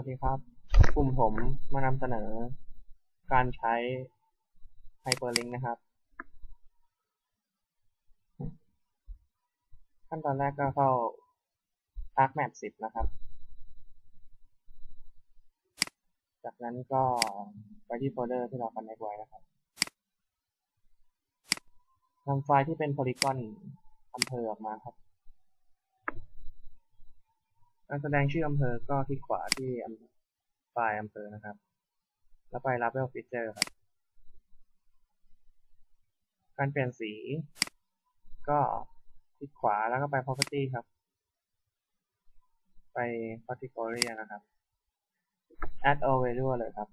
วัสดีครับ กลุ่มผมมานำเสนอ การใช้ Hyperlink นะครับ ขั้นตอนแรกก็เข้า ArcMap 10 นะครับ จากนั้นก็ไปที่โฟลเดอร์ที่เรา connect ไว้นะครับนำไฟล์ที่เป็น Polygon อำเภอออกมาครับ การแสดงชื่ออำเภอก็ที่ขวาที่ไฟล์อำเภอนะครับ แล้วไป Label Feature ครับ การเปลี่ยนสี ก็คลิกขวาแล้วก็ไป Property ครับ ไป Category นะครับ Add all value เลยครับ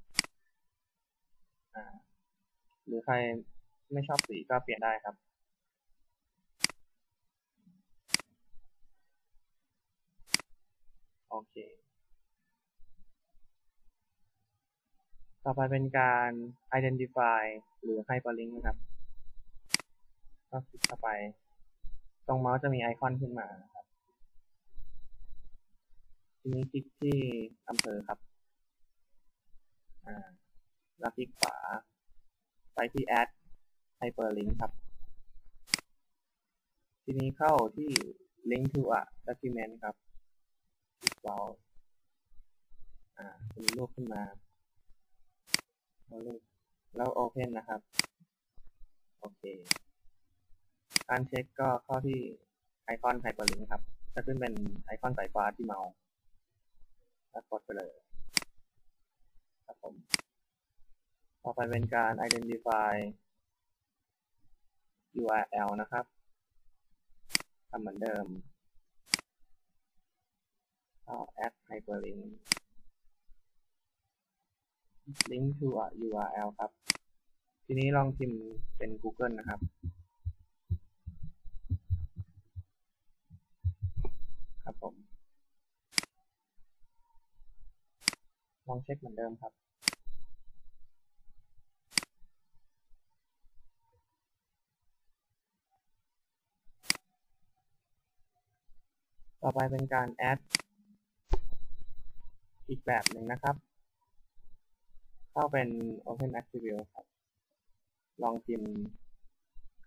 หรือใครไม่ชอบสีก็เปลี่ยนได้ครับ โอเค ต่อไปเป็นการ identify หรือ hyperlink นะครับ ก็คลิกเข้าไป ตรงเมาส์จะมีไอคอนขึ้นมาครับ ทีนี้คลิกที่อำเภอครับ อ่า แล้วคลิกขวา ไปที่ add hyperlink ครับ ทีนี้เข้าที่ link to a document ครับ เบาอ่ามีรูปขึ้นมาแล้วรูปแล้ว open นนะครับ โอเค การเช็คก็เข้าที่ไอคอน hyperlink ครับ จะขึ้นเป็นไอคอนสายฟ้าที่เมาส์แล้วกดไปเลยครับผม ต่อไปเป็นการ identify URL นะครับทำเหมือนเดิม เข้า add hyperlink link to a URL ครับ ทีนี้ลองพิมพ์เป็น Google นะครับ ครับผม ลองเช็คเหมือนเดิมครับต่อไปเป็นการ add อีกแบบหนึ่งนะครับ เข้าเป็น Open Attribute ครับ ลองพิมพ์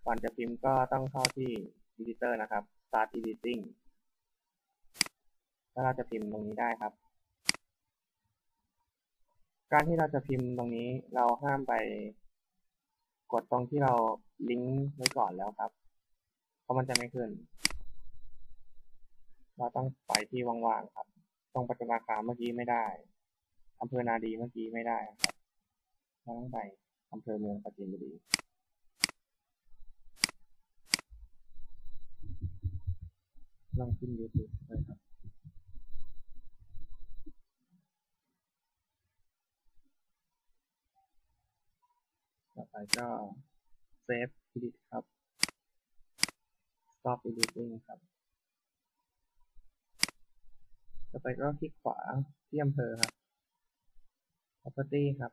ก่อนจะพิมพ์ก็ต้องเข้าที่ Editor นะครับ Start Editing แล้วเราจะพิมพ์ตรงนี้ได้ครับ การที่เราจะพิมพ์ตรงนี้เราห้ามไปกดตรงที่เราลิงก์ไว้ก่อนแล้วครับ เพราะมันจะไม่ขึ้น เราต้องไปที่ว่างๆครับ ตรงปัจจุบันคาเมื่อกี้ไม่ได้อำเภอนาดีเมื่อกี้ไม่ได้ครับต้องไปอำเภอเมืองปราจีนบุรีลองขึ้น YouTube เลยครับต่อไปก็ Save Edit ครับ Stop Editing ครับ ต่อไปก็คลิกขวาที่อำเภอครับ Property ครับ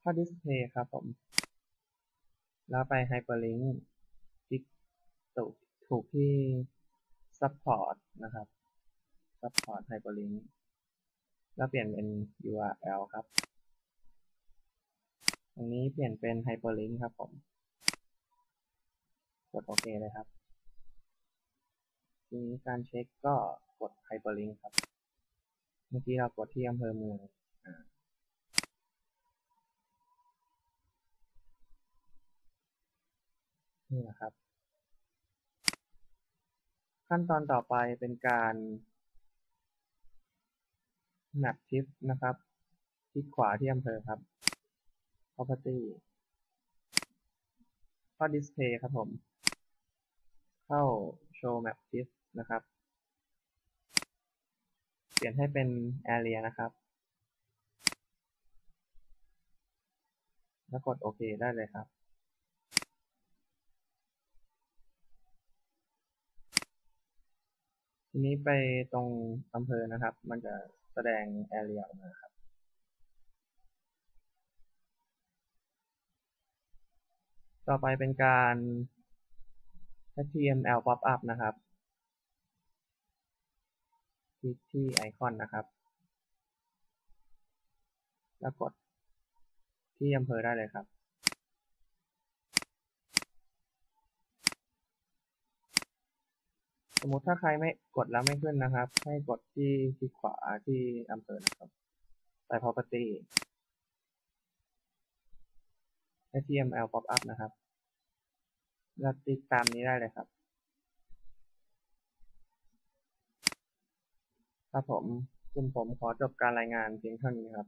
เข้า Display ครับผม แล้วไป Hyperlink คลิกถูกถูกที่ Support นะครับ Support Hyperlink แล้วเปลี่ยนเป็น URL ครับ ตรงนี้เปลี่ยนเป็น Hyperlink ครับผม กดโอเคเลยครับ ทีนี้การเช็คก็ ด Hyperlink ครับ เมื่อกี้เรากดที่อำเภอเมืองนี่นะครับ ขั้นตอนต่อไปเป็นการ map shift นะครับคลิกขวาที่อำเภอครับ property เข้า display ครับผม เข้า show map shift นะครับ เปลี่ยนให้เป็น area นะครับ แล้วกดโอเคได้เลยครับ ทีนี้ไปตรงอำเภอนะครับ มันจะแสดง area ออกมาครับต่อไปเป็นการ HTML pop-up นะครับ ลิกที่ไอคอนนะครับ แล้วกดที่อำเภอได้เลยครับ สมมติถ้าใครไม่กดแล้วไม่ขึ้นนะครับ ให้กดที่คลิกขวาที่อำเภอนะครับ ไป property HTML pop up นะครับแล้วติ๊กตามนี้ได้เลยครับ ครับผมคุณผมขอจบการรายงานเพียงเท่านี้ครับ